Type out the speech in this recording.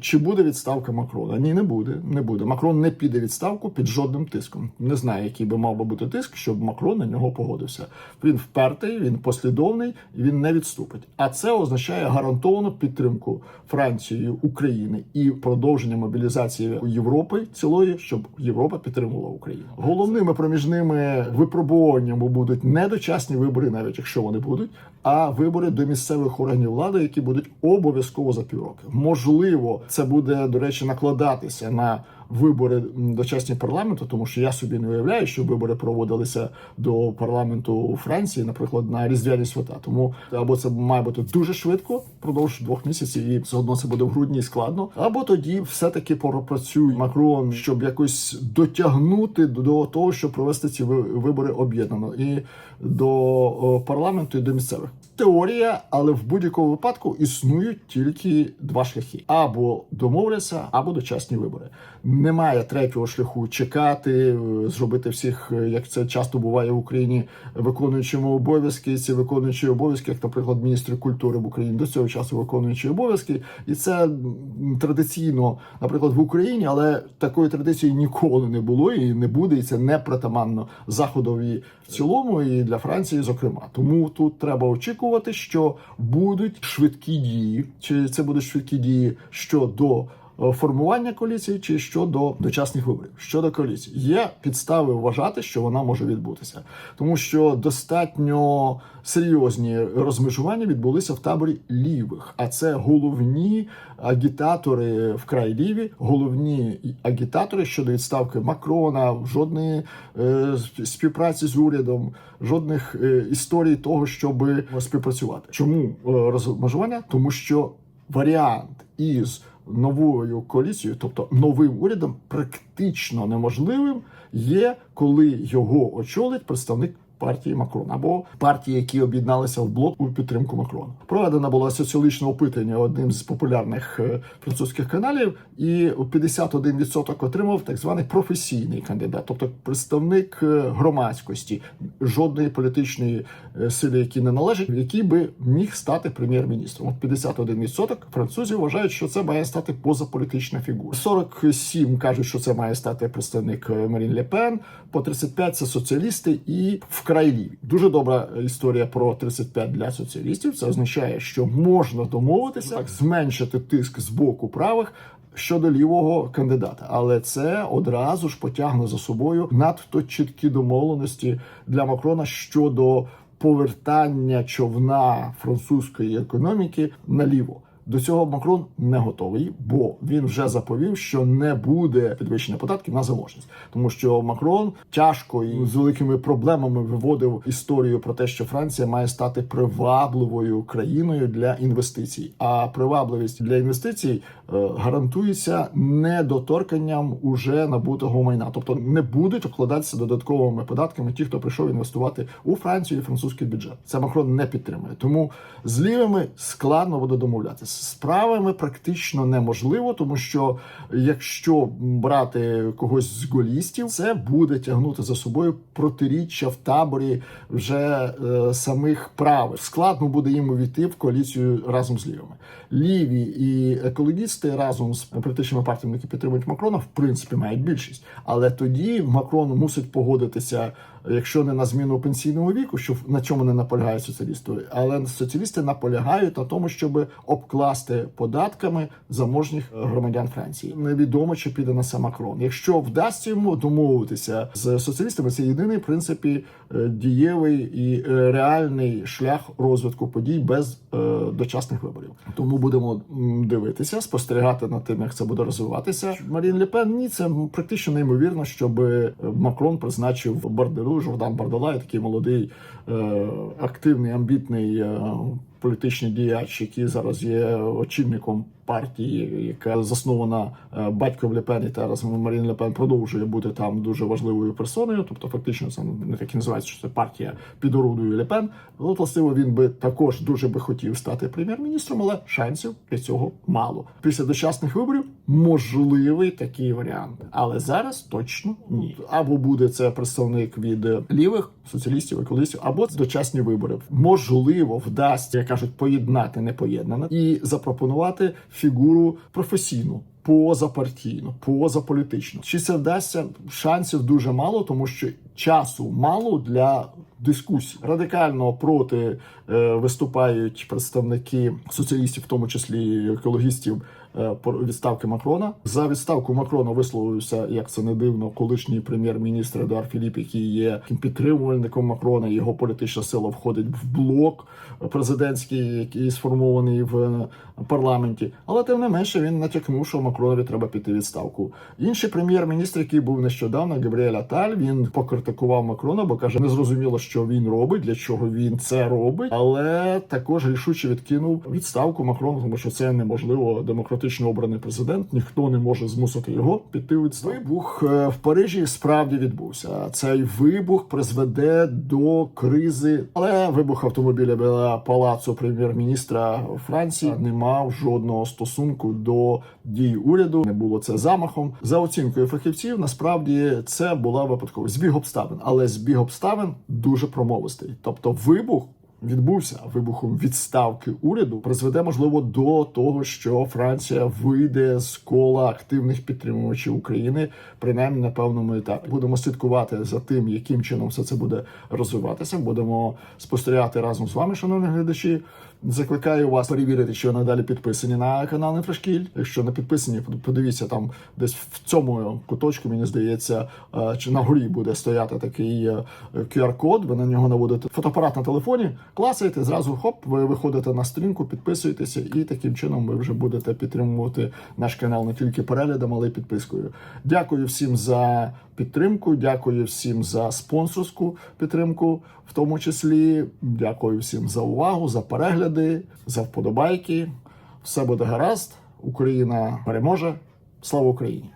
Чи буде відставка Макрона? Ні, не буде. Не буде. Макрон не піде відставку під жодним тиском. Не знаю, який би мав би бути тиск, щоб Макрон на нього погодився. Він впертий, він послідовний, він не відступить. А це означає гарантовану підтримку Франції, України і продовження мобілізації Європи цілої, щоб Європа підтримувала Україну. Головними проміжними випробуваннями будуть не дочасні вибори, навіть якщо вони будуть, а вибори до місцевих органів влади, які будуть обов'язково за півроку. Можливо, це буде до речі накладатися на вибори дочасні парламенту, тому що я собі не уявляю, що вибори проводилися до парламенту у Франції, наприклад, на різдвяні свята. Тому або це має бути дуже швидко, впродовж двох місяців, і все одно це буде в грудні складно. Або тоді все-таки пропрацює Макрон, щоб якось дотягнути до того, щоб провести ці вибори об'єднано і до парламенту, і до місцевих. Теорія, але в будь-якому випадку існують тільки два шляхи: або домовляться, або дочасні вибори. Немає третього шляху чекати, е, зробити всіх, е, як це часто буває в Україні, виконуючими обов'язки. Ці виконуючі обов'язки, як, наприклад, міністри культури в Україні до цього часу виконуючі обов'язки, і це традиційно, наприклад, в Україні, але такої традиції ніколи не було і не буде, і це не притаманно заходові в цілому і для Франції, зокрема. Тому тут треба очікувати, що будуть швидкі дії. Чи це будуть швидкі дії щодо формування коаліції, чи щодо дочасних виборів? Щодо коаліції, є підстави вважати, що вона може відбутися, тому що достатньо серйозні розмежування відбулися в таборі лівих, а це головні агітатори вкрай ліві, головні агітатори щодо відставки Макрона, жодної е, співпраці з урядом, жодних е, історій того, щоб співпрацювати. Чому е, розмежування? Тому що варіант із новою коаліцією, тобто новим урядом, практично неможливим є, коли його очолить представник. Партії Макрона або партії, які об'єдналися в блок у підтримку Макрона, проведено було соціологічне опитання одним з популярних е, французьких каналів, і 51% отримав так званий професійний кандидат, тобто представник е, громадськості, жодної політичної е, сили, які не належать, який би міг стати прем'єр-міністром. От 51% французів вважають, що це має стати позаполітична фігура. 47 кажуть, що це має стати представник Марін Ле Пен. По 35 – це соціалісти і вкрай ліві. Дуже добра історія про 35 для соціалістів. Це означає, що можна домовитися, так зменшити тиск з боку правих. Щодо лівого кандидата, але це одразу ж потягне за собою надто чіткі домовленості для Макрона щодо повертання човна французької економіки наліво. До цього Макрон не готовий, бо він вже заповів, що не буде підвищення податків на заможність, тому що Макрон тяжко і з великими проблемами виводив історію про те, що Франція має стати привабливою країною для інвестицій. А привабливість для інвестицій гарантується недоторканням уже набутого майна, тобто не будуть обкладатися додатковими податками ті, хто прийшов інвестувати у Францію і французький бюджет. Це Макрон не підтримує. Тому з лівими складно буде домовлятися. З правими практично неможливо, тому що якщо брати когось з голістів, це буде тягнути за собою протиріччя в таборі вже е, самих правих. Складно буде їм увійти в коаліцію разом з лівими. Ліві і екологісти разом з політичними партіями, які підтримують Макрона, в принципі мають більшість. Але тоді Макрон мусить погодитися, якщо не на зміну пенсійного віку, що на чому не наполягають соціалісти, але соціалісти наполягають на тому, щоб обкласти податками заможніх громадян Франції. Невідомо чи піде на це Макрон. Якщо вдасться йому домовитися з соціалістами, це єдиний в принципі е, дієвий і е, реальний шлях розвитку подій без е, дочасних виборів. Тому будемо дивитися, спостерігати над тим, як це буде розвиватися. Марін Лепен ні, це практично неймовірно, щоб е, Макрон призначив Бардеру Жордан Бардалай, такий молодий, е, активний, амбітний. е, Політичний діяч, який зараз є очільником партії, яка заснована е, батьком Лепен, і зараз Марін Лепен продовжує бути там дуже важливою персоною. Тобто, фактично, це не так і називається, що це партія під орудою Лепен. Ну, властиво, він би також дуже би хотів стати прем'єр-міністром, але шансів для цього мало. Після дочасних виборів можливий такий варіант, але зараз точно ні. Або буде це представник від лівих соціалістів, екологістів, або дочасні вибори. Можливо, вдасться, як кажуть, поєднати непоєднане і запропонувати фігуру професійну. Позапартійну, позаполітично. Чи це вдасться? Шансів дуже мало, тому що часу мало для дискусій. Радикально проти е, виступають представники соціалістів, в тому числі екологістів, відставки Макрона. За відставку Макрона висловився, як це не дивно, колишній прем'єр-міністр Едуард Філіп, який є підтримувальником Макрона. Його політична сила входить в блок президентський, який сформований в парламенті. Але тим не менше він натякнув, що Макронові треба піти відставку. Інший прем'єр-міністр, який був нещодавно, Габріель Аталь, він покритикував Макрона, бо каже, не зрозуміло, що він робить, для чого він це робить, але також рішуче відкинув відставку Макрона, тому що це неможливо демократично обраний президент. Ніхто не може змусити його піти у відставку. Вибух е, в Парижі справді відбувся. Цей вибух призведе до кризи, але вибух автомобіля біля палацу прем'єр-міністра Франції не мав жодного стосунку до дій уряду. Не було це замахом. За оцінкою фахівців, насправді це була випадково збіг обставин, але збіг обставин дуже промовистий. Тобто, вибух. Відбувся вибухом відставки уряду призведе можливо до того, що Франція вийде з кола активних підтримувачів України, принаймні на певному етапі. Будемо слідкувати за тим, яким чином все це буде розвиватися. Будемо спостерігати разом з вами, шановні глядачі. Закликаю вас перевірити, ви надалі підписані на канал Інфрашкіль. Якщо не підписані, подивіться там десь в цьому куточку, мені здається, е, чи на горі буде стояти такий е, QR-код. Ви на нього наводите фотоапарат на телефоні, класаєте, зразу хоп, ви виходите на сторінку, підписуєтеся, і таким чином ви вже будете підтримувати наш канал не тільки переглядом, але й підпискою. Дякую всім за підтримку. Дякую всім за спонсорську підтримку, в тому числі. Дякую всім за увагу, за перегляди, за вподобайки. Все буде гаразд. Україна переможе. Слава Україні!